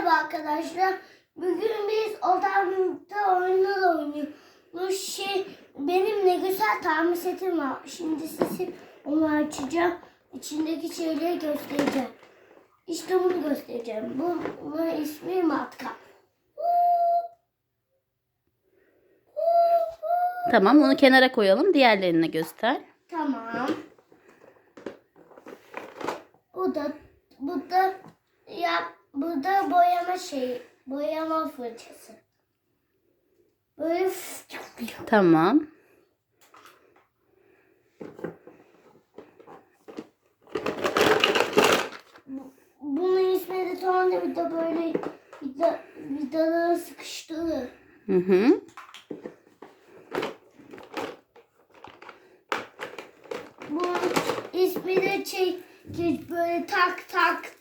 Merhaba arkadaşlar. Bugün biz odamda oyunlar oynuyoruz. Şey, benim ne güzel tamir setim var. Şimdi size onu açacağım. İçindeki şeyleri göstereceğim. İşte bunu göstereceğim. Bu, bunun ismi matkap. Tamam onu kenara koyalım. Diğerlerini göster. Tamam. Bu da bu da ya bu da boyama şeyi. Boyama fırçası. Böyle Tamam. bunun ismi de torna bir de böyle vida, vidaları sıkıştırır. Hı hı. Bunun ismi de ki böyle tak tak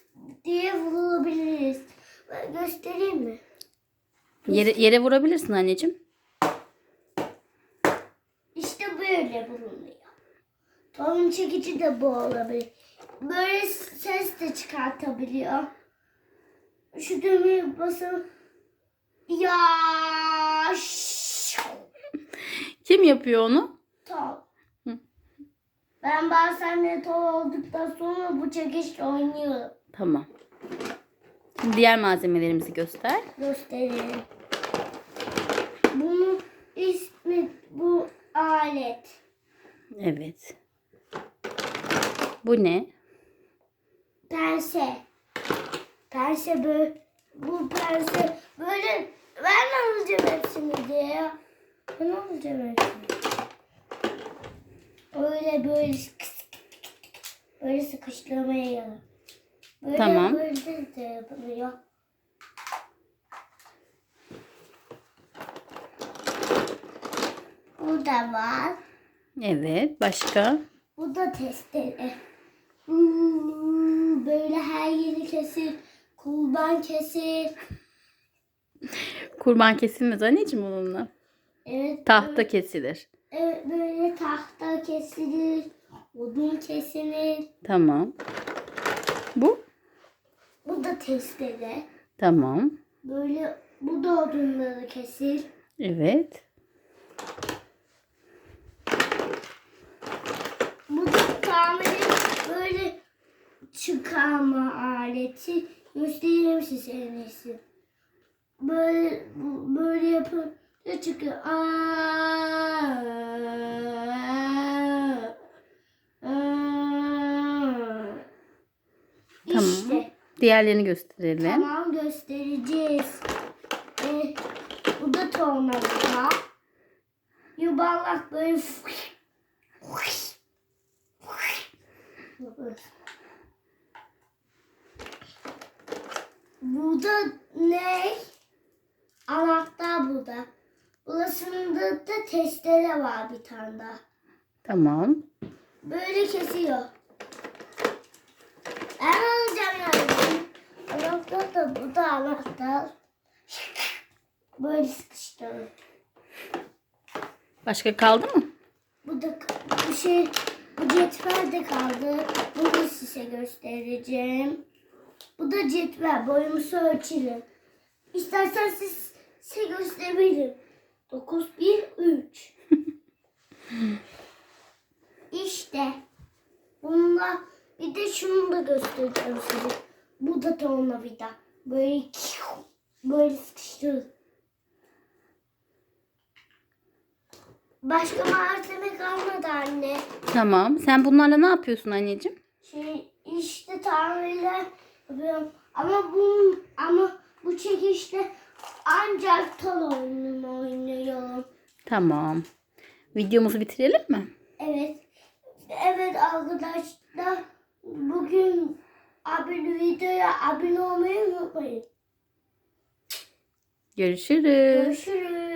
diye vurulabiliriz. Ben göstereyim mi? Yere, yere vurabilirsin anneciğim. İşte böyle bulunuyor. Torun çekici de bu olabilir. Böyle ses de çıkartabiliyor. Şu düğmeye basın. Ya. Kim yapıyor onu? Hı. Ben bazen de tol olduktan sonra bu çekiçle oynuyorum. Tamam. Şimdi diğer malzemelerimizi göster. Göstereyim. Bunun ismi bu alet. Evet. Bu ne? Pense. Pense böyle. Bu pense böyle. Ben alacağım hepsini diye ya. Ben alacağım hepsini. Öyle böyle böyle sıkıştırmaya yarar. Böyle Tamam. böyle de yapılıyor. Bu da var. Evet. Başka? Bu da testere. Hmm, Böyle her yeri kesir. Kurban kesir. Kurban kesilmez anneciğim onunla. Evet. Tahta kesilir. Evet, böyle tahta kesilir. Odun kesilir. Tamam. Bu? Bu da testere. Tamam. Böyle bu da odunları kesir. Evet. Bu da tamiri böyle çıkarma aleti. Göstereyim size en iyisi. Böyle böyle yapın. Ne çıkıyor? Aa. Tamam. İşte. Diğerlerini gösterelim. Tamam göstereceğiz. Ee, bu da tornavida. Yuvarlak böyle Burada ne? Anahtar burada. Burasında da testere var bir tane daha. Tamam. Böyle kesiyor. Ben alacağım yani. Anahtar da bu da anahtar. Böyle sıkıştırıyor. Başka kaldı mı? Bu da bu şey bu cetvel de kaldı. Bunu size göstereceğim. Bu da cetvel. Boyumuzu ölçelim. İstersen siz size gösterebilirim. 9 1 3. İşte. Bununla bir de şunu da göstereceğim size. Bu da tornavida. Böyle böyle sıkıştırır. Başka malzeme kalmadı anne. Tamam. Sen bunlarla ne yapıyorsun anneciğim? Şey işte tamirler yapıyorum. Ama bu ama bu çekişte ancak tal oyununu oynuyorum. Tamam. Videomuzu bitirelim mi? Evet. Evet arkadaşlar bugün abone videoya abone olmayı unutmayın. Görüşürüz. Görüşürüz.